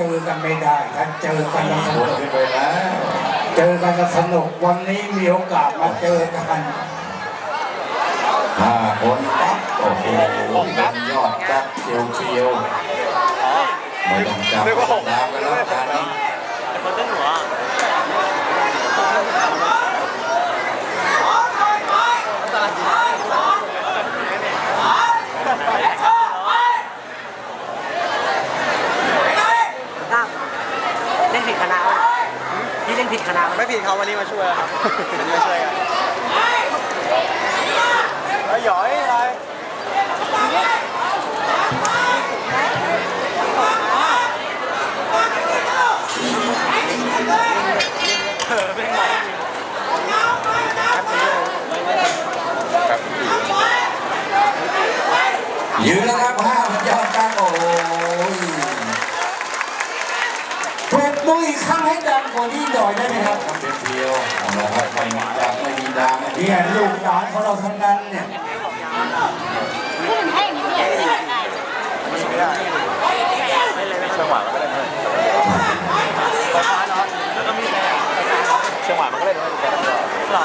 เจอกันไม่ได้ถ้าเจอกันแล้วสหมนุดกขึ้นไปแล้วเจอกันแล้วสนุกวันนี้มีโอกาสมาเจอกันห้าคนปั๊บโอ้โหเป็นยอดจักเชียวเชียวไม่ต้องจับดาวกันแล้วงานนี้ คนเต้นหัว ตั้มเล่น ผิดคณะวะพี่เล่นผิดคณะไม่ผิดเขาวันนี้มาช่วยครับวันนี้มาช่วยกันเฮ้ยหยอยอะไรเออไม่งงยืนแล้ว ออีกครั้งให้ดังกว่านี้หน่อยได้ไหมครับทำเป็นเชียวเอาละครับไม่มีจับไม่มีดาวไม่มีเนี่ยลูกหลานของเราทั้งนั้นเนี่ยไม่ได้เชียงหวานมันก็เล่นด้วยไฟฟ้าเนาะแล้วก็มีแม่เชียงหวานมันก็เล่นด้วยกันหรอ